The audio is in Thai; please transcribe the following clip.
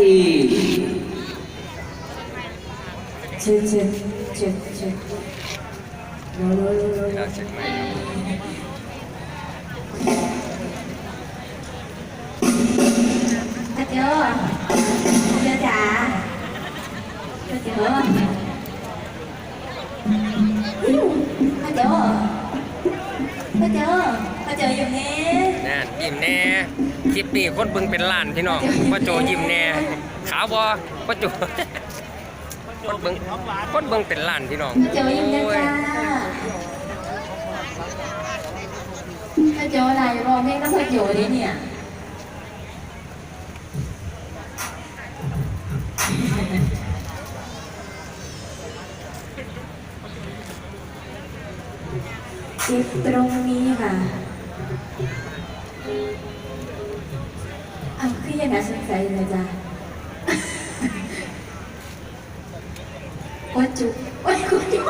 thì chết chết chết chết rồi rồi rồi rồi Chưa chưa? Chưa chà? Chưa chưa? Chưa chưa? Chưa chưa? Chưa chưa dùm nghe Nè, dùm nè คไหมครับอาเจ้าเจ้าจ๋าเจ้าเจ้าอิ๊วอาเจ้าอาเจ้าอาเจ้าอยู่นี่นั่นยิ้มแน่คลิปนี้คนเบิ่งเป็นล้านพี่น้องพ่อโจยิ้มแน่ขาวบ่พ่อโจคนเบิ่งคนเบิ่งเป็นล้านพี่น้องอาเจ้าอยู่นี่โอ้ยจ้าอาเจ้าอะไรรอแม่ก็อาเจ้าดิเนี่ยเก็บตรงนี้ค่ะ อ้าวคือยังไงสงสัยเลยจ้ะว่าจุ๊บว่าจุ๊บจุ๊